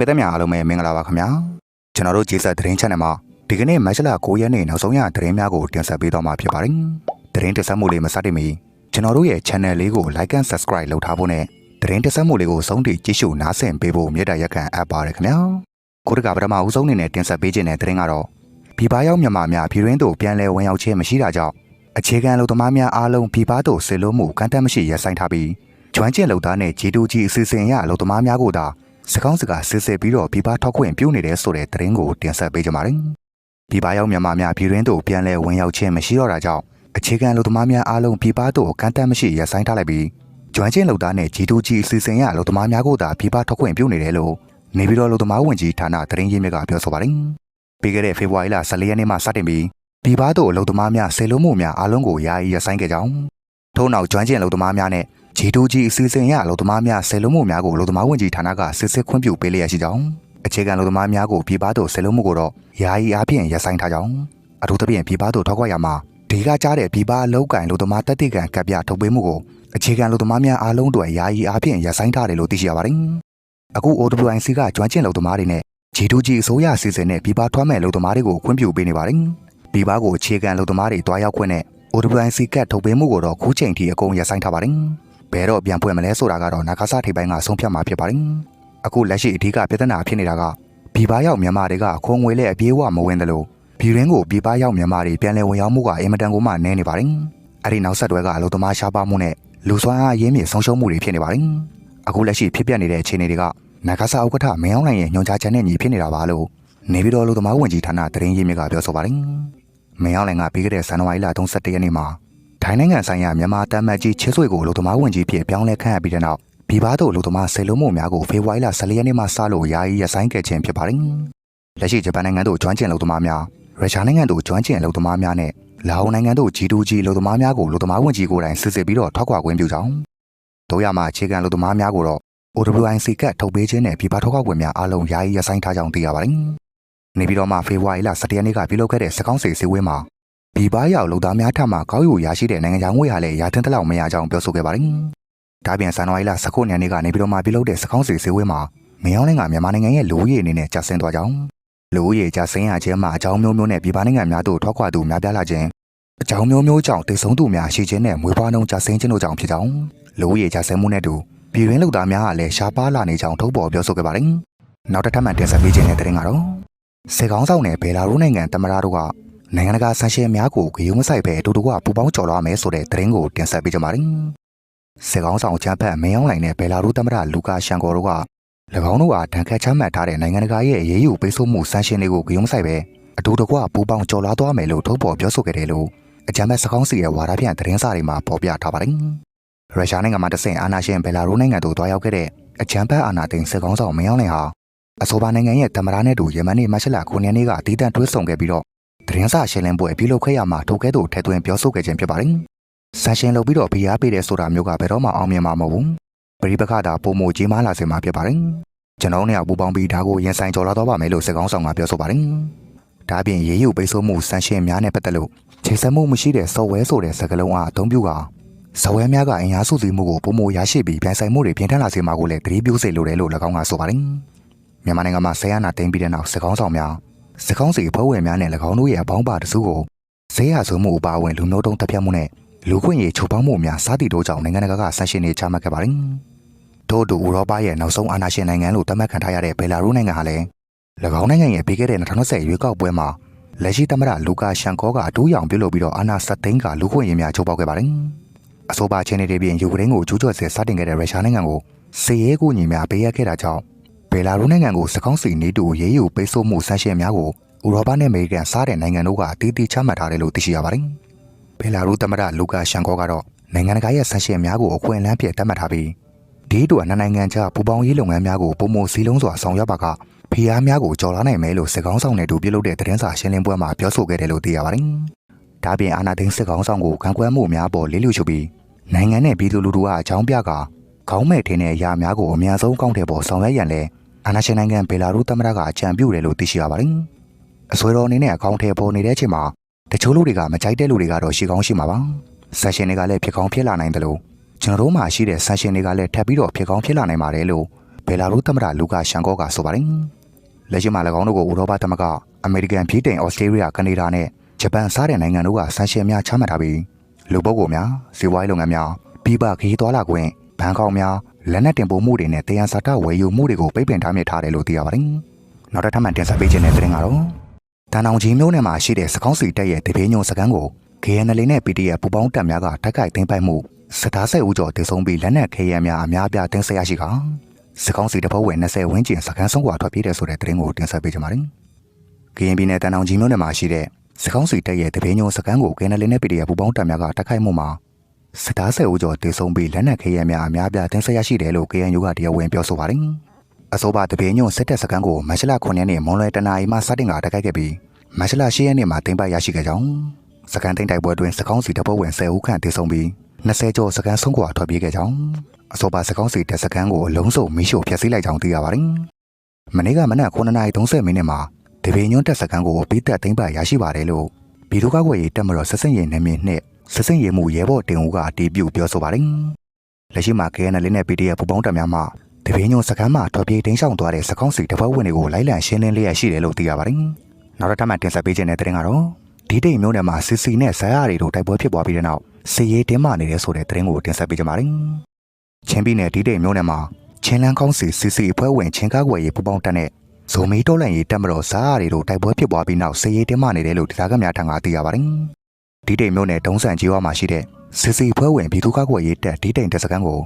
ပသက်များအားလုံးပဲမင်္ဂလာပါခင်ဗျာကျွန်တော်တို့ဂျေဆက်သတင်း channel မှာဒီကနေ့မတ်လ9ရက်နေ့နောက်ဆုံးရသတင်းများကိုတင်ဆက်ပေးတော့မှာဖြစ်ပါတယ်သတင်းတင်ဆက်မှုလေးမစတင်မီကျွန်တော်တို့ရဲ့ channel လေးကို like and subscribe လုပ်ထားဖို့နဲ့သတင်းတင်ဆက်မှုလေးကိုဆုံးထိကြည့်ရှုနားဆင်ပေးဖို့မြတ်တာရက်ခံအပ်ပါတယ်ခင်ဗျာကိုတကပထမဦးဆုံးအနေနဲ့တင်ဆက်ပေးခြင်းတဲ့သတင်းကတော့ပြည်ပရောက်မြန်မာများပြည်တွင်းသို့ပြန်လည်ဝင်ရောက်ခြင်းမရှိတာကြောင့်အခြေခံလူသမားများအားလုံးပြည်ပသို့ဆေလို့မှုကန့်တက်မရှိရပ်ဆိုင်းထားပြီးကျွမ်းကျင်လုပ်သားနဲ့ G2G အစီအစဉ်ရလူသမားများကိုသာ စကောင်းစကားစစ်စစ်ပြီးတော့ပြည်ပထောက်ခွင့်ပြုနေတယ်ဆိုတဲ့သတင်းကိုတင်ဆက်ပေးကြပါမယ်။ပြည်ပရောက်မြန်မာများပြည်တွင်းသို့ပြန်လည်ဝင်ရောက်ခြင်းမရှိတော့တာကြောင့်အခြေခံလူသမားများအားလုံးပြည်ပသို့ကန့်တက်မရှိရပ်ဆိုင်းထားလိုက်ပြီးကျွမ်းကျင်လုပ်သားနဲ့ G2G အစီအစဉ်ရလူသမားများကိုသာပြည်ပထောက်ခွင့်ပြုနေတယ်လို့နေပြည်တော်လူသမားဝန်ကြီးဌာနသတင်းရင်းမြစ်ကပြောဆိုပါတယ်။ပြီးခဲ့တဲ့ဖေဖော်ဝါရီလ14ရက်နေ့မှစတင်ပြီးပြည်ပသို့အလုပ်သမားများဆေလို့မှုများအားလုံးကိုယာယီရပ်ဆိုင်းခဲ့ကြောင်းထို့နောက်ကျွမ်းကျင်အလုပ်သမားများနဲ့ G2G အစီအစဉ်ရအလုပ်သမားများဆယ်လုံးမှုများကိုအလုပ်သမားဝန်ကြီးဌာနကစစ်စစ်ခွင့်ပြုပေးလျက်ရှိကြောင်းအခြေခံအလုပ်သမားများကိုပြည်ပသို့ဆယ်လုံးမှုကိုတော့ယာယီအားဖြင့်ရပ်ဆိုင်းထားကြောင်းအထူးသဖြင့်ပြည်ပသို့ထောက်ခွင့်ရမှာဒီကကြားတဲ့ပြည်ပအလုပ်ကိုင်အလုပ်သမားတက်တိကံကပ်ပြထုတ်ပေးမှုကိုအခြေခံအလုပ်သမားများအားလုံးအတွက်ယာယီအားဖြင့်ရပ်ဆိုင်းထားတယ်လို့သိရှိရပါတယ်အခု OWIC ကကျွမ်းကျင်အလုပ်သမားတွေနဲ့ G2G အစိုးရအစီအစဉ်နဲ့ပြည်ပထွက်မဲ့အလုပ်သမားတွေကိုခွင့်ပြုပေးနေပါတယ်ပြည်ပကိုအခြေခံအလုပ်သမားတွေတွားရောက်ခွင့်နဲ့ OWIC ကတ်ထုတ်ပေးမှုကိုတော့ခုချိန်ထိအကုန်ရပ်ဆိုင်းထားပါတယ် ဘယ်တော့ပြန်ဖွင့်မလဲဆိုတာကတော့နာဂဆထိပ်ပိုင်းကဆုံးဖြတ်မှာဖြစ်ပါတယ်။အခုလက်ရှိအဓိကပြဿနာဖြစ်နေတာကပြည်ပရောက်မြန်မာတွေကခုံငွေနဲ့အပြေးဝမဝင်တယ်လို့ပြည်ရင်းကိုပြည်ပရောက်မြန်မာတွေပြန်လည်ဝင်ရောက်မှုကအင်မတန်ကိုမှနည်းနေပါတယ်။အဲ့ဒီနောက်ဆက်တွဲကအလုပ်သမားရှားပါမှုနဲ့လူစွမ်းအားရင်းမြစ်ဆုံးရှုံးမှုတွေဖြစ်နေပါတယ်။အခုလက်ရှိဖြစ်ပျက်နေတဲ့အခြေအနေတွေကနာဂဆဥက္ကဋ္ဌမင်းအောင်လှိုင်ရဲ့ညွှန်ကြားချက်နဲ့ညီဖြစ်နေတာပါလို့နေပြည်တော်လူသမားဝန်ကြီးဌာနသတင်းရင်းမြစ်ကပြောဆိုပါတယ်။မင်းအောင်လှိုင်ကပြီးခဲ့တဲ့ဇန်နဝါရီလ31ရက်နေ့မှာ ထိုင်းနိုင်ငံဆိုင်ရာမြန်မာတမတ်ကြီးချစ်ဆွေကိုလူသမားဝင်ကြီးဖြစ်ပြောင်းလဲခန့်အပ်ပြီးတဲ့နောက်ပြည်ပသို့လူသမားဆယ်လုံးမှုများကိုဖေဖော်ဝါရီလ14ရက်နေ့မှစလို့ယာယီရပ်ဆိုင်းခဲ့ခြင်းဖြစ်ပါတယ်။လက်ရှိဂျပန်နိုင်ငံသို့ကျွမ်းကျင်လူသမားများရုရှားနိုင်ငံသို့ကျွမ်းကျင်လူသမားများနဲ့လာအိုနိုင်ငံသို့ G2G လူသမားများကိုလူသမားဝင်ကြီးကိုယ်တိုင်စစ်စစ်ပြီးတော့ထောက်ခွာခွင့်ပြုကြောင်းတို့ရမှာအခြေခံလူသမားများကိုတော့ OWIC ကတ်ထုတ်ပေးခြင်းနဲ့ပြည်ပထောက်ခွာခွင့်များအလုံးယာယီရပ်ဆိုင်းထားကြောင်းသိရပါတယ်။နေပြည်တော်မှာဖေဖော်ဝါရီလ17ရက်နေ့ကပြုလုပ်ခဲ့တဲ့စကောင်းစီစည်းဝေးမှာ ပြည်ပရောက်လူသားများထပ်မှကောက်ယူရရှိတဲ့နိုင်ငံခြားငွေဟာလည်းရာထင်းတလောက်မရကြောင်းပြောဆိုခဲ့ပါတယ်။ဒါပြင်ဇန်နဝါရီလ19ရက်နေ့ကနေပြည်တော်မှာပြုလုပ်တဲ့စကောင်းစီစည်းဝေးမှာမင်းအောင်လှိုင်ကမြန်မာနိုင်ငံရဲ့လူဦးရေအနေနဲ့ကျဆင်းသွားကြောင်းလူဦးရေကျဆင်းရခြင်းမှာအကြောင်းမျိုးမျိုးနဲ့ပြည်ပနိုင်ငံများသို့ထွက်ခွာသူများပြားလာခြင်းအကြောင်းမျိုးမျိုးကြောင့်တိတ်ဆုံးသူများရှိခြင်းနဲ့မွေးဖွားနှုန်းကျဆင်းခြင်းတို့ကြောင့်ဖြစ်ကြောင်းလူဦးရေကျဆင်းမှုနဲ့တူပြည်တွင်းလူသားများဟာလည်းရှားပါးလာနေကြောင်းထုတ်ဖော်ပြောဆိုခဲ့ပါတယ်။နောက်တစ်ထပ်မှတင်ဆက်ပေးခြင်းတဲ့တဲ့ရင်ကတော့စေကောင်းဆောင်နဲ့ဘယ်လာရုနိုင်ငံတမရတို့က နိုင်ငံတကာဆန်ရှင်များကိုဂရုမစိုက်ပဲအတူတူကပူပေါင်းကြော်လွှားမယ်ဆိုတဲ့သတင်းကိုတင်ဆက်ပေးကြပါမယ်။စစ်ကောင်းဆောင်ချမ်းဖတ်မင်းအောင်လှိုင်နဲ့ဘယ်လာရူသမ္မတလူကာရှန်ကောတို့က၎င်းတို့ကတန်ခတ်ချမှတ်ထားတဲ့နိုင်ငံတကာရဲ့အရေးယူပိတ်ဆို့မှုဆန်ရှင်တွေကိုဂရုမစိုက်ပဲအတူတကွပူပေါင်းကြော်လွှားသွားမယ်လို့ထုတ်ဖော်ပြောဆိုခဲ့တယ်လို့အကြမ်းဖက်စကောင်းစီရဲ့ဝါဒဖြန့်သတင်းစာတွေမှာဖော်ပြထားပါတယ်။ရုရှားနိုင်ငံမှာတဆင့်အာဏာရှင်ဘယ်လာရူနိုင်ငံသို့တွားရောက်ခဲ့တဲ့အကြမ်းဖက်အာဏာသိမ်းစစ်ကောင်းဆောင်မင်းအောင်လှိုင်ဟာအဆိုပါနိုင်ငံရဲ့သမ္မတနဲ့တူယမန်နေ့မတ်လ9ရက်နေ့ကတည်တံ့တွဲဆောင်ခဲ့ပြီးတော့ သတင်းစာရှင်းလင်းပွဲပြုလုပ်ခဲ့ရမှာထိုကဲ့သို့ထဲသွင်းပြောဆိုခဲ့ခြင်းဖြစ်ပါတယ်။ဆန်ရှင်လုပ်ပြီးတော့ဖိအားပေးတဲ့ဆိုတာမျိုးကဘယ်တော့မှအောင်မြင်မှာမဟုတ်ဘူး။ပရိပခတာပုံမကြီးမားလာစေမှာဖြစ်ပါတယ်။ကျွန်တော်တို့ကပူပေါင်းပြီးဒါကိုရင်ဆိုင်ကြော်လာတော့ပါမယ်လို့စစ်ကောင်းဆောင်ကပြောဆိုပါတယ်။ဒါပြင်ရေးယူပိတ်ဆို့မှုဆန်ရှင်များနဲ့ပတ်သက်လို့ခြေစက်မှုမရှိတဲ့စော်ဝဲဆိုတဲ့စကားလုံးအားအသုံးပြုကဇဝဲများကအင်အားစုစည်းမှုကိုပုံမရရှိပြီးပြန်ဆိုင်မှုတွေပြင်ထန်လာစေမှာကိုလည်းသတိပြုစေလိုတယ်လို့၎င်းကဆိုပါတယ်။မြန်မာနိုင်ငံမှာဆယ်ရနာတင်ပြီးတဲ့နောက်စစ်ကောင်းဆောင်များ စကောင်းစီဖွဲ့ဝင်များနဲ့၎င်းတို့ရဲ့အပေါင်းပါတစုကိုဇေယျဆိုမှုအပါအဝင်လူမျိုးတုံးတပ်ဖြတ်မှုနဲ့လူခွင့်ရေးချုပ်ပေါင်းမှုများစသည်တို့ကြောင့်နိုင်ငံတကာကဆန့်ကျင်နေချမှတ်ခဲ့ပါတယ်။ထို့အတူဥရောပရဲ့နောက်ဆုံးအာဏာရှင်နိုင်ငံလို့သတ်မှတ်ခံထားရတဲ့ဘယ်လာရုနိုင်ငံဟာလည်း၎င်းနိုင်ငံရဲ့ပြီးခဲ့တဲ့2020ရွေးကောက်ပွဲမှာလက်ရှိသမ္မတလူကာရှန်ကောကအတူရောင်ပြုလုပ်ပြီးတော့အာဏာစက်သိန်းကလူခွင့်ရေးများချုပ်ပေါက်ခဲ့ပါတယ်။အဆိုပါချင်းတွေပြင်ယူကရိန်းကိုကျူးကျော်ဆဲစတင်ခဲ့တဲ့ရုရှားနိုင်ငံကိုစစ်ရေးကူညီများပေးအပ်ခဲ့တာကြောင့် ဘယ်လာရုနိုင်ငံကိုစကောင်းစီနေတူရေးယူပိတ်ဆို့မှုဆန့်ရှင်းများကိုဥရောပနဲ့အမေရိကန်စားတဲ့နိုင်ငံတို့ကအသီးသီးချမှတ်ထားတယ်လို့သိရှိရပါတယ်။ဘယ်လာရုသမ္မတလူကာရှန်ကောကတော့နိုင်ငံတကာရဲ့ဆန့်ရှင်းများကိုအခွင့်အလမ်းပြသတ်မှတ်ထားပြီးဒီတို့နှစ်နိုင်ငံကြားပူးပေါင်းရေးလုပ်ငန်းများကိုပုံမစည်းလုံးစွာဆောင်ရွက်ပါကဖိအားများကိုကြော်လာနိုင်မယ်လို့စစ်ကောင်းဆောင်တွေတို့ပြုလုပ်တဲ့သတင်းစာရှင်းလင်းပွဲမှာပြောဆိုခဲ့တယ်လို့သိရပါတယ်။ဒါပြင်အာနာသိန်းစစ်ကောင်းဆောင်ကိုခံကွဲမှုများပေါ်လေးလူချုပ်ပြီးနိုင်ငံနဲ့ပြည်သူလူထုကအကြောင်းပြကခေါင်းမဲ့ထင်းတဲ့အရာများကိုအများဆုံးကောင်းတဲ့ပေါ်ဆောင်ရွက်ရန်လဲ အာနာရှင်နိုင်ငံဘယ်လာရုသမ္မတကအကြံပြုတယ်လို့သိရှိရပါတယ်။အဆွေတော်အနေနဲ့အကောင့်ထဲပေါ်နေတဲ့အချိန်မှာတချို့လူတွေကမကြိုက်တဲ့လူတွေကတော့ရှိကောင်းရှိမှာပါ။ဆန်ရှင်တွေကလည်းဖြစ်ကောင်းဖြစ်လာနိုင်တယ်လို့ကျွန်တော်တို့မှရှိတဲ့ဆန်ရှင်တွေကလည်းထပ်ပြီးတော့ဖြစ်ကောင်းဖြစ်လာနိုင်ပါတယ်လို့ဘဘယ်လာရုသမ္မတလူကာရှန်ကောကဆိုပါတယ်။လက်ရှိမှာ၎င်းတို့ကိုဥရောပသမဂ္ဂအမေရိကန်ပြည်တိုင်ဩစတြေးလျကနေဒါနဲ့ဂျပန်စားတဲ့နိုင်ငံတို့ကဆန်ရှင်များချမှတ်ထားပြီးလူပုဂ္ဂိုလ်များစီးပွားရေးလုပ်ငန်းများပြည်ပခရီးသွားလာခွင့်ဘဏ်ကောက်များ လက်နက်တင်ပို့မှုတွေနဲ့တရားစာတဝယ်ယူမှုတွေကိုပိတ်ပင်ထားမြစ်ထားတယ်လို့သိရပါတယ်။နောက်တစ်ထပ်မှတင်ဆက်ပေးခြင်းတဲ့တဲ့ရင်ကတော့တန်အောင်ကြီးမျိုးနယ်မှာရှိတဲ့စကောင်းစီတက်ရဲ့တပေညုံစကန်းကို KNL နဲ့ PDF ပူပေါင်းတပ်များကတိုက်ခိုက်သိမ်းပိုက်မှုစစ်သားဆက်ဦးကျော်တည်ဆုံးပြီးလက်နက်ခဲယမ်းများအများအပြားတင်ဆက်ရရှိကစကောင်းစီတဖက်ဝင်20ဝန်းကျင်စကန်းဆုံးကွာထွက်ပြေးတယ်ဆိုတဲ့သတင်းကိုတင်ဆက်ပေးကြပါမယ်။ KNB နဲ့တန်အောင်ကြီးမျိုးနယ်မှာရှိတဲ့စကောင်းစီတက်ရဲ့တပေညုံစကန်းကို KNL နဲ့ PDF ပူပေါင်းတပ်များကတိုက်ခိုက်မှုမှာ စစ်သားဆက်ဦးကျော်တည်ဆုံးပြီးလက်နက်ခဲယမ်းများအများအပြားတင်ဆက်ရရှိတယ်လို့ KNU ကတရားဝင်ပြောဆိုပါတယ်။အဆိုပါတပေညုံစစ်တပ်စကန်းကိုမတ်လ9ရက်နေ့မွန်လွယ်တနာရီမှစတင်ကတိုက်ခိုက်ခဲ့ပြီးမတ်လ10ရက်နေ့မှာတင်ပရရှိခဲ့ကြောင်းစကန်တိန်တိုက်ပွဲတွင်စကောင်းစီတပ်ဖွဲ့ဝင်10ဦးခန့်တည်ဆုံပြီး20ကျော်စကန်ဆုံးကွာထွက်ပြေးခဲ့ကြောင်းအဆိုပါစကောင်းစီတပ်စကန်ကိုအလုံးစုံမိရှို့ဖျက်ဆီးလိုက်ကြောင်းသိရပါတယ်။မနေ့ကမနက်9:30မိနစ်မှာဒေဗီညွန်းတပ်စကန်ကိုပြီးသက်သိမ်းပရရှိပါတယ်လို့ဘီဒိုကားကွယ်ရေးတပ်မတော်ဆက်စင်ရင်နေမည်နဲ့ဆ က်စင်ရင်မှုရဲဘော်တင်ဦးကအတီးပြုတ်ပြောဆိုပါတယ်။လက်ရှိမှာ KNL နဲ့ PDF ပူပေါင်းတပ်များမှဒေဗီညွန်းစကန်မှာထွက်ပြေးတိမ်းရှောင်သွားတဲ့စကောင်းစီတပ်ဖွဲ့ဝင်တွေကိုလိုက်လံရှင်းလင်းလျက်ရှိတယ်လို့သိရပါတယ်။နောက်တစ်ထပ်မှတင်ဆက်ပေးခြင်းတဲ့တဲ့ရင်ကတော့ဒီတိတ်မျိုးနယ်မှာစစ်စီနဲ့ဇာရရီတို့တိုက်ပွဲဖြစ်ပွားပြီးတဲ့နောက်စစ်ရေးတင်းမာနေတဲ့ဆိုတဲ့သတင်းကိုတင်ဆက်ပေးကြပါမယ်။ချင်းပြည်နယ်ဒီတိတ်မျိုးနယ်မှာချင်းလန်းကောင်းစီစစ်စီအဖွဲ့ဝင်ချင်းကားွယ်ရေးပူပေါင်းတပ်နဲ့ဇိုမီတိုးလန်ရေးတပ်မတော်ဇာရရီတို့တိုက်ပွဲဖြစ်ပွားပြီးနောက်စစ်ရေးတင်းမာနေတယ်လို့ဒေသခံများထံကသိရပါတယ်။ ဒီတိတ်မျိုးနယ်တုံးဆန်ကြီးဝါမှာရှိတဲ့စစ်စီအဖွဲ့ဝင်ပြည်သူ့ကားွယ်ရေးတပ်ဒီတိတ်တပ်စခန်းကို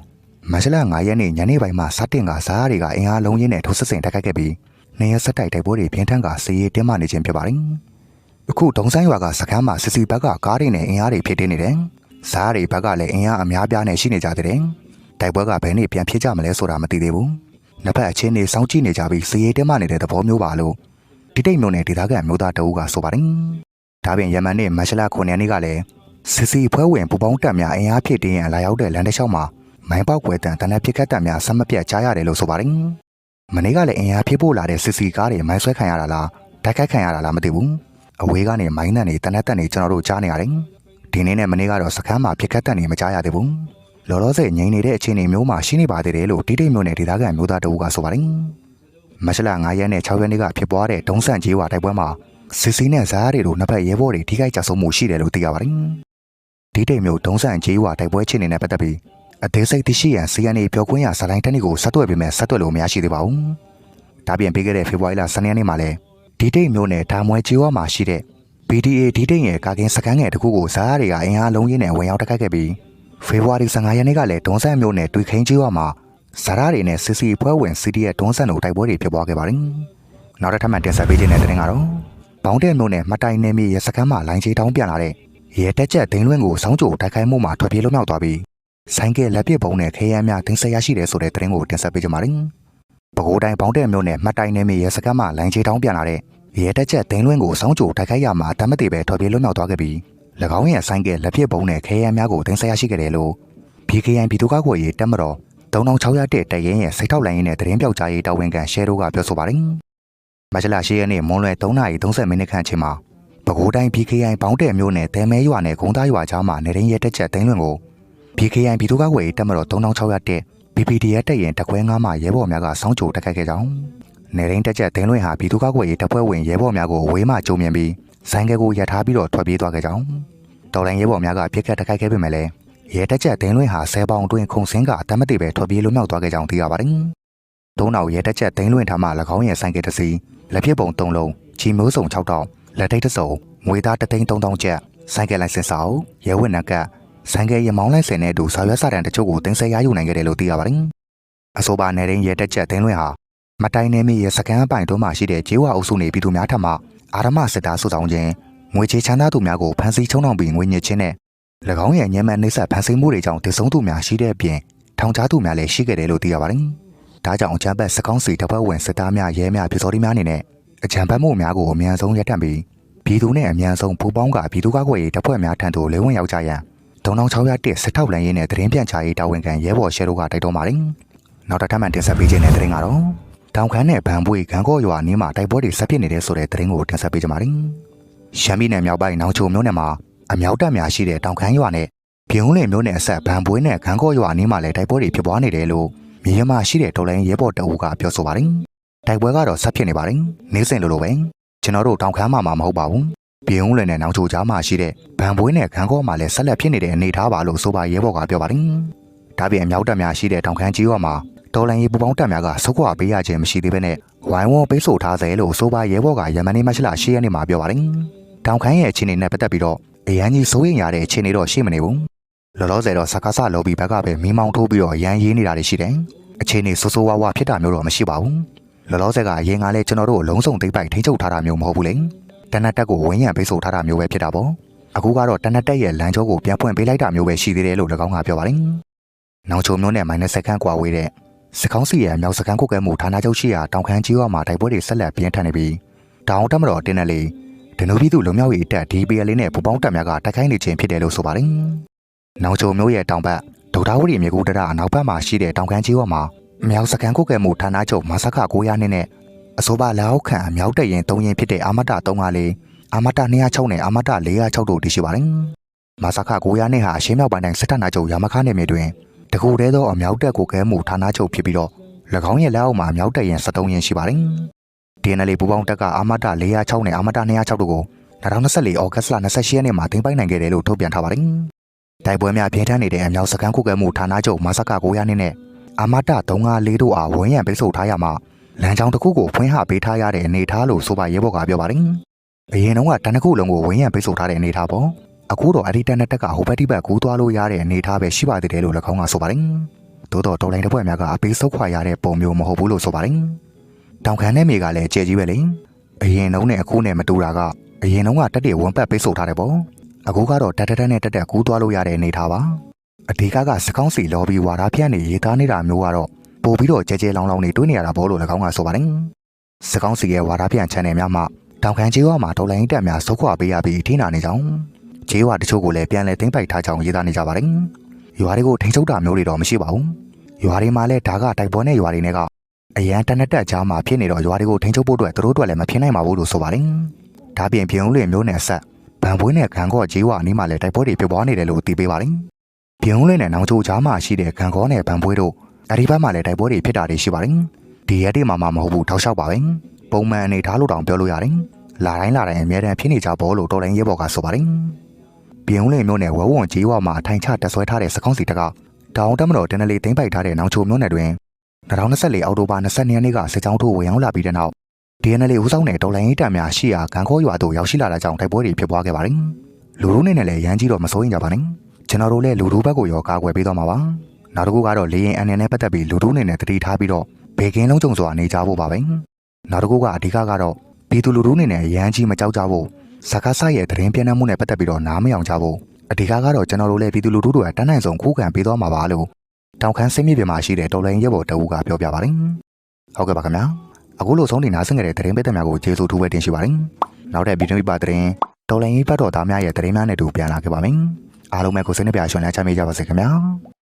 မတ်လ9ရက်နေ့ညနေပိုင်းမှာစတင်ကဇာရရီကအင်အားလုံးရင်းနဲ့ထိုးစစ်ဆင်တိုက်ခိုက်ခဲ့ပြီးနေရဆက်တိုက်တိုက်ပွဲတွေပြင်းထန်ကစစ်ရေးတင်းမာနေခြင်းဖြစ်ပါတယ်။အခုဒုံဆိုင်ရွာကစကမ်းမှာစစ်စီဘက်ကကားတွေနဲ့အင်အားတွေဖြစ်နေတယ်။စားတွေဘက်ကလည်းအင်အားအများပြားနဲ့ရှိနေကြသေးတယ်။တိုက်ပွဲကဘယ်နေ့ပြန်ဖြစ်ကြမလဲဆိုတာမသိသေးဘူး။နှစ်ဖက်အချင်းတွေစောင့်ကြည့်နေကြပြီးစစ်ရေးတင်းမာနေတဲ့သဘောမျိုးပါလို့ဒီတိတ်မျိုးနဲ့ဒေသခံမျိုးသားတအုပ်ကဆိုပါတယ်။ ဒါပြင်ယမန်နဲ့မတ်လ9ရက်နေ့ကလည်းစစ်စီဖွဲဝင်ပူပေါင်းတပ်များအင်အားဖြစ်တင်းရန်လာရောက်တဲ့လမ်းတစ်လျှောက်မှာမိုင်းပေါက်ကွယ်တန်တနက်ပစ်ခတ်တပ်များဆက်မပြတ်ကြားရတယ်လို့ဆိုပါတယ်။မနေ့ကလည်းအင်အားဖြစ်ဖို့လာတဲ့စစ်စီကားတွေမိုင်းဆွဲခံရတာလားတိုက်ခိုက်ခံရတာလားမသိဘူး။အဝေးကနေမိုင်းနဲ့နေတနက်တက်နေကျွန်တော်တို့ကြားနေရတယ်။ဒီနေ့နဲ့မနေ့ကတော့စကမ်းမှာဖြစ်ခတ်တက်နေမကြားရသေးဘူး။လောလောဆယ်ငြိမ်နေတဲ့အခြေအနေမျိုးမှာရှိနေပါသေးတယ်လို့တိတိမျိုးနဲ့ဒေသခံမျိုးသားတအုပ်ကဆိုပါတယ်။မတ်လ9ရက်နဲ့6ရက်နေ့ကဖြစ်ပွားတဲ့ဒုံဆန်ကြီးဝါတိုက်ပွဲမှာ စစ်စီနဲ့ဇာတ်ရီတို့နှစ်ဖက်ရဲဘော်တွေထိခိုက်ကြဆုံးမှုရှိတယ်လို့သိရပါတယ်။ဒီတိတ်မျိုးဒုံဆန်ကြီးဝါတိုက်ပွဲချင်းနေနဲ့ပတ်သက်ပြီးအသေးစိတ်သိရှိရန် CNA ပြောခွင့်ရဇလိုင်းတက်နီကိုဆက်သွယ်ပေးမယ်ဆက်သွယ်လို့မရရှိသေးပါဘူး။ဒါပြင်ပြီးခဲ့တဲ့ဖေဖော်ဝါရီလ12ရက်နေ့မှာလည်းဒီတိတ်မျိုးနဲ့ဒါမွဲကြီးဝါမှာရှိတဲ့ BDA ဒီတိတ်ရဲ့ကာကင်းစကန်ငယ်တခုကိုဇာတ်တွေကအင်အားလုံးရင်းနဲ့ဝင်ရောက်တိုက်ခိုက်ခဲ့ပြီးဖေဖော်ဝါရီ15ရက်နေ့ကလည်းဒွန်ဆန်မျိုးနဲ့တွေ့ခင်းကြီးဝါမှာဇာတ်တွေနဲ့စစ်စီဖွဲ့ဝင် CDF ဒွန်ဆန်တို့တိုက်ပွဲတွေဖြစ်ပွားခဲ့ပါတယ်။နောက်တစ်ထပ်မှတင်ဆက်ပေးခြင်းတဲ့တဲ့တင်ကတော့ ဘောင်းတဲ့မျိုးနဲ့မတိုင်နေမီရစကမ်းမှာလိုင်းချေတောင်းပြန်လာတဲ့ရဲတက်ချက်ဒိန်းလွင့်ကိုစောင်းကြိုတိုက်ခိုက်မှုမှာထွက်ပြေးလွတ်မြောက်သွားပြီးဆိုင်ကယ်လက်ပစ်ပုံနဲ့ခဲယမ်းများတင်ဆက်ရရှိတယ်ဆိုတဲ့သတင်းကိုတင်ဆက်ပေးကြပါမယ်။ပဲခူးတိုင်းဘောင်းတဲ့မျိုးနဲ့မှတ်တိုင်နေမီရဲစခန်းမှာလိုင်းချေတောင်းပြန်လာတဲ့ရဲတက်ချက်ဒိန်းလွင့်ကိုစောင်းကြိုတိုက်ခိုက်ရမှာတမ်းမတိပဲထွက်ပြေးလွတ်မြောက်သွားခဲ့ပြီး၎င်းရဲ့ဆိုင်ကယ်လက်ပစ်ပုံနဲ့ခဲယမ်းများကိုတင်ဆက်ရရှိခဲ့တယ်လို့ BKN ပြည်သူ့ကားကွယ်ရေးတပ်မတော်3600တဲ့တရင်ရဲ့စိတ်ထောက်လိုင်းရင်းနဲ့သတင်းပြောက်ကြားရေးတာဝန်ခံရှယ်တို့ကပြောဆိုပါတယ်။ မတ်လ10ရက်နေ့မွန်လွယ်3:30မိနစ်ခန့်အချိန်မှာပဲခူးတိုင်း BKN ဘောင်းတဲ့မျိုးနဲ့တဲမဲရွာနဲ့ဂုံသားရွာကြားမှာနေရင်းရဲတက်ချက်ဒိန်းလွင့်ကို BKN ပြည်သူ့ကားကွယ်ရေးတပ်မတော်3600တက် BPDF တက်ရင်တခွဲငါးမှရဲဘော်များကစောင်းကြိုတက်ခိုက်ခဲ့ကြောင်းနေရင်းတက်ချက်ဒိန်းလွင့်ဟာပြည်သူ့ကားကွယ်ရေးတပ်ဖွဲ့ဝင်ရဲဘော်များကိုဝေးမှကြုံမြင်ပြီးဆိုင်ကယ်ကိုရထားပြီးတော့ထွက်ပြေးသွားခဲ့ကြောင်းတော်လိုင်းရဲဘော်များကပြစ်ခတ်တက်ခိုက်ခဲ့ပေမဲ့လည်းရဲတက်ချက်ဒိန်းလွင့်ဟာဆဲပေါင်တွင်ခုံစင်းကအတမတ်တိပဲထွက်ပြေးလွတ်မြောက်သွားခဲ့ကြောင်းသိရပါတယ်။ သုံးနောက်ရဲတက်ချက်ဒိန်းလွင့်ထားမှ၎င်းရဲ့ဆိုင်ကယ်တစ်စီးလက်ဖြစ်ပုံ၃လုံးချီမိုးစုံ6တောက်လက်ထိတ်တစ်စုံငွေသားတသိန်း3000ကျပ်ဆိုင်ကယ်လိုင်စင်စာအုပ်ရဲဝတ်နက်ကဆိုင်ကယ်ရမောင်းလိုက်စင်တဲ့အတူစာရွက်စာတမ်းတချို့ကိုတင်ဆက်ရယူနိုင်ခဲ့တယ်လို့သိရပါတယ်။အဆိုပါနယ်ရင်းရဲတက်ချက်ဒင်းလွင်ဟာမတိုင်နေမီရဲ့စကန်အပိုင်တွန်းမှာရှိတဲ့ဂျေးဝအုပ်စုနေပြည်သူများထံမှအာရမစစ်သားစုဆောင်ခြင်းငွေချေချမ်းသာသူများကိုဖမ်းဆီးချုံနှောင်ပြီးငွေညစ်ခြင်းနဲ့၎င်းရဲ့ညံမှန်နှိပ်စက်ဖမ်းဆီးမှုတွေကြောင့်တည်ဆုံသူများရှိတဲ့အပြင်ထောင်ချသူများလည်းရှိခဲ့တယ်လို့သိရပါတယ်။ ဒါကြောင့်အကြမ်းဖက်စကောင်းစီတပ်ဖွဲ့ဝင်စစ်သားများရဲများပြည်စော်ဒီများအနေနဲ့အကြမ်းဖက်မှုများကိုအမြန်ဆုံးရပ်တန့်ပြီးပြည်သူနဲ့အမြန်ဆုံးပူးပေါင်းကပြည်သူ့ကာကွယ်ရေးတပ်ဖွဲ့များထံသို့လေဝင်ရောက်ကြရန်3601စစ်ထောက်လန်ရေးနဲ့သတင်းပြန်ချရေးတာဝန်ခံရဲဘော်ရှယ်တို့ကတိုက်တွန်းပါတယ်။နောက်တစ်ထပ်မှတင်ဆက်ပေးခြင်းတဲ့သတင်းကတော့တောင်ခမ်းနဲ့ဗန်ပွေဂန်ကော့ရွာနီးမှာတိုက်ပွဲတွေဆက်ဖြစ်နေတဲ့ဆိုတဲ့သတင်းကိုတင်ဆက်ပေးကြပါမယ်။ရှမ်းပြည်နယ်မြောက်ပိုင်းနောင်ချုံမြို့နယ်မှာအမြောက်တပ်များရှိတဲ့တောင်ခမ်းရွာနဲ့ပြုံးလင်မြို့နယ်အဆက်ဗန်ပွေနဲ့ဂန်ကော့ရွာနီးမှာလည်းတိုက်ပွဲတွေဖြစ်ပွားနေတယ်လို့ မြေရမရှိတဲ့တော်လိုင်းရဲဘော်တအူးကပြောဆိုပါတယ်တိုက်ပွဲကတော့ဆက်ဖြစ်နေပါတယ်နေစဉ်လိုလိုပဲကျွန်တော်တို့တောင်ခမ်းမှာမဟုတ်ပါဘူးပြည်ုံးလည်နဲ့နောင်ချိုကြားမှာရှိတဲ့ဗန်ပွေးနဲ့ခန်းကောမှာလည်းဆက်လက်ဖြစ်နေတဲ့အနေအထားပါလို့ဆိုပါရဲဘော်ကပြောပါတယ်ဒါပြင်အမြောက်တပ်များရှိတဲ့တောင်ခမ်းကြီးရွာမှာတော်လိုင်းရေးပူပေါင်းတပ်များကဆုတ်ခွာပေးရခြင်းမရှိသေးဘဲနဲ့ဝိုင်းဝန်းပေးဆိုထားစေလို့ဆိုပါရဲဘော်ကယမန်နေ့မတ်လ10ရက်နေ့မှာပြောပါတယ်တောင်ခမ်းရဲ့အခြေအနေနဲ့ပတ်သက်ပြီးတော့အရန်ကြီးစိုးရင်ရတဲ့အခြေအနေတော့ရှိမနေဘူး လောလောဆယ်တော့စကားဆလော်ဘီဘက်ကပဲမီးမောင်းထိုးပြီးတော့ရန်ရေးနေတာတွေရှိတယ်။အခြေအနေဆိုးဆိုးဝါးဝါဖြစ်တာမျိုးတော့မရှိပါဘူး။လောလောဆယ်ကအရင်ကလည်းကျွန်တော်တို့လုံးစုံသိမ့်ပိုက်ထိန်းချုပ်ထားတာမျိုးမဟုတ်ဘူးလေ။တနတ်တက်ကိုဝင်းရံပေးဆိုထားတာမျိုးပဲဖြစ်တာပေါ့။အခုကတော့တနတ်တက်ရဲ့လမ်းကြောကိုပြန်ဖွင့်ပေးလိုက်တာမျိုးပဲရှိသေးတယ်လို့၎င်းကပြောပါတယ်။နောင်ချုံမျိုးနဲ့မိုင်နက်စကန်ကွာဝေးတဲ့စကောင်းစီရဲ့မြောက်စကန်ကုတ်ကဲမှုဌာနချုပ်ရှိရာတောင်ခမ်းကြီးရွာမှာတိုက်ပွဲတွေဆက်လက်ပြင်းထန်နေပြီးတောင်တက်မတော်တင်းနဲ့လေဒနူပြည်သူလုံမြောက်ရေးတပ် DPL နဲ့ပူပေါင်းတပ်များကတိုက်ခိုက်နေခြင်းဖြစ်တယ်လို့ဆိုပါတယ်။ နောင်ချုံမျိုးရဲ့တောင်ဘက်ဒုဒါဝရီမြေကူတရအနောက်ဘက်မှာရှိတဲ့တောင်ကမ်းကြီးဝမှာမြောက်စကန်ကုတ်ကဲမှုဌာနချုပ်မဆခ900နှစ်နဲ့အစိုးပါလက်အောက်ခံအမြောက်တက်ရင်3ရင်ဖြစ်တဲ့အာမတ354အာမတ206နဲ့အာမတ406တို့တည်ရှိပါတယ်။မဆခ900နှစ်ဟာအရှင်းမြောက်ပိုင်းတိုင်းစစ်တပ်နာချုပ်ရမခနယ်မြေတွင်တကူတည်းသောအမြောက်တက်ကိုကဲမှုဌာနချုပ်ဖြစ်ပြီးတော့၎င်းရဲ့လက်အောက်မှာအမြောက်တက်ရင်73ရင်ရှိပါတယ်။ DNL ပူပေါင်းတက်ကအာမတ406နဲ့အာမတ206တို့ကို2024ဩဂတ်လ28ရက်နေ့မှာတင်ပိုင်နိုင်ခဲ့တယ်လို့ထုတ်ပြန်ထားပါတယ်။ တိုက်ပွဲများပြင်းထန်နေတဲ့အမြောက်စကန်ခုကဲမှုဌာနချုပ်မဆက900နှစ်နဲ့အာမတ354တို့အားဝန်းရံပိတ်ဆို့ထားရမှာလမ်းကြောင်းတစ်ခုကိုဖွင့်ဟပေးထားရတဲ့အနေအထားလို့ဆိုပါရဲဘော်ကပြောပါတယ်။အရင်တုန်းကတန်းတစ်ခုလုံးကိုဝန်းရံပိတ်ဆို့ထားတဲ့အနေအထားပေါ့။အခုတော့အဲ့ဒီတန်းတဲ့တက်ကဟိုဘက်ဒီဘက်ကူးသွားလို့ရတဲ့အနေအထားပဲရှိပါသေးတယ်လို့၎င်းကဆိုပါတယ်။သို့တော့တော်လိုင်းတစ်ပွဲများကအပေးဆုတ်ခွာရတဲ့ပုံမျိုးမဟုတ်ဘူးလို့ဆိုပါတယ်။တောင်ခမ်းတဲ့မြေကလည်းကြဲကြီးပဲလေ။အရင်တုန်းနဲ့အခုနဲ့မတူတာကအရင်တုန်းကတက်တဲ့ဝန်ပတ်ပိတ်ဆို့ထားတယ်ပေါ့။ အခုကတော့တက်တက်တက်နဲ့တက်တက်ကူးသွားလို့ရတဲ့အနေထားပါအဓိကကစကောင်းစီလော်ဘီဝါဒဖြန့်နေရေးသားနေတာမျိုးကတော့ပို့ပြီးတော့ကြဲကြဲလောင်လောင်နေတွေးနေရတာဘောလို့၎င်းကဆိုပါတယ်စကောင်းစီရဲ့ဝါဒဖြန့် channel များမှာတောင်ခံကျေးဝါမှာတော်လိုင်းတက်များစုခွာပေးရပြီးထိနာနေကြောင်းကျေးဝါတချို့ကိုလည်းပြန်လဲသိမ့်ပိုက်ထားကြောင်းရေးသားနေကြပါတယ်ရွာတွေကိုထိန်းချုပ်တာမျိုးတွေတော့မရှိပါဘူးရွာတွေမှာလည်းဒါကတိုက်ပွဲနဲ့ရွာတွေနဲ့ကအရန်တနက်တက်ကြားမှာဖြစ်နေတော့ရွာတွေကိုထိန်းချုပ်ဖို့အတွက်သူတို့အတွက်လည်းမဖြစ်နိုင်ပါဘူးလို့ဆိုပါတယ်ဒါပြင်ပြုံးလင်မျိုးနဲ့ဆက် ဗန်ပွေးနဲ့ခံကော့ကြီးဝအနီးမှာလည်းတိုက်ပွဲတွေဖြစ်ပွားနေတယ်လို့သိပေးပါတယ်။ပြုံးလင်းနဲ့နောင်ချိုကြားမှာရှိတဲ့ခံကောနဲ့ဗန်ပွေးတို့အဲဒီဘက်မှာလည်းတိုက်ပွဲတွေဖြစ်တာတွေရှိပါတယ်။ဒီရက်တွေမှာမှမဟုတ်ဘူးထောက်လျှောက်ပါပဲ။ပုံမှန်အနေထားလို့တောင်ပြောလို့ရတယ်။လာတိုင်းလာတိုင်းအများတန်းဖြစ်နေကြဘောလို့တော်လိုင်းရဲဘော်ကဆိုပါတယ်။ပြုံးလင်းမျိုးနဲ့ဝဲဝွန်ကြီးဝမှာထိုင်ချတက်ဆွဲထားတဲ့စကောင်းစီတကတောင်တက်မတော်တင်နလီသိမ့်ပိုက်ထားတဲ့နောင်ချိုမျိုးနယ်တွင်2024အောက်တိုဘာ22ရက်နေ့ကစစ်ကြောင်းထိုးဝင်ရောက်လာပြီးတဲ့နောက် DNL ဦးဆောင်တဲ့တော်လိုင်းရေးတပ်များရှိရာဂန်ခေါ်ရွာသို့ရောက်ရှိလာတာကြောင့်တိုက်ပွဲတွေဖြစ်ပွားခဲ့ပါတယ်။လူလူနဲ့လည်းရမ်းကြီးတော့မစိုးရင်ကြပါနဲ့။ကျွန်တော်တို့လည်းလူလူဘက်ကိုရောကာကွယ်ပေးသွားမှာပါ။နောက်တစ်ခုကတော့လေရင်အန်နဲ့ပတ်သက်ပြီးလူလူနဲ့နဲ့တတိထားပြီးတော့ဘေကင်းလုံးကြုံစွာနေကြဖို့ပါပဲ။နောက်တစ်ခုကအဓိကကတော့ပြည်သူလူထုနဲ့ရမ်းကြီးမကြောက်ကြဖို့စကားဆရဲ့သတင်းပြန့်နှံ့မှုနဲ့ပတ်သက်ပြီးတော့နားမယောင်ကြဖို့အဓိကကတော့ကျွန်တော်တို့လည်းပြည်သူလူထုတို့ကတန်းနိုင်ဆုံးခုခံပေးသွားမှာပါလို့တောင်ခမ်းစိတ်မြစ်ပြင်မှာရှိတဲ့တော်လိုင်းရဲဘော်တအူးကပြောပြပါတယ်။ဟုတ်ကဲ့ပါခင်ဗျာ။ အခုလိုဆုံးနေနားဆင်ကြတဲ့သတင်းပေးသက်များကိုကျေးဇူးထူးပဲတင်ရှိပါတယ်။နောက်တဲ့ဗီဒီယိုပါသတင်းတော်လိုင်းရေးပတ်တော်သားများရဲ့သတင်းများနဲ့တူပြန်လာခဲ့ပါမယ်။အားလုံးပဲကိုစိတ်နှပြရွှင်လန်းချမ်းမြေ့ကြပါစေခင်ဗျာ။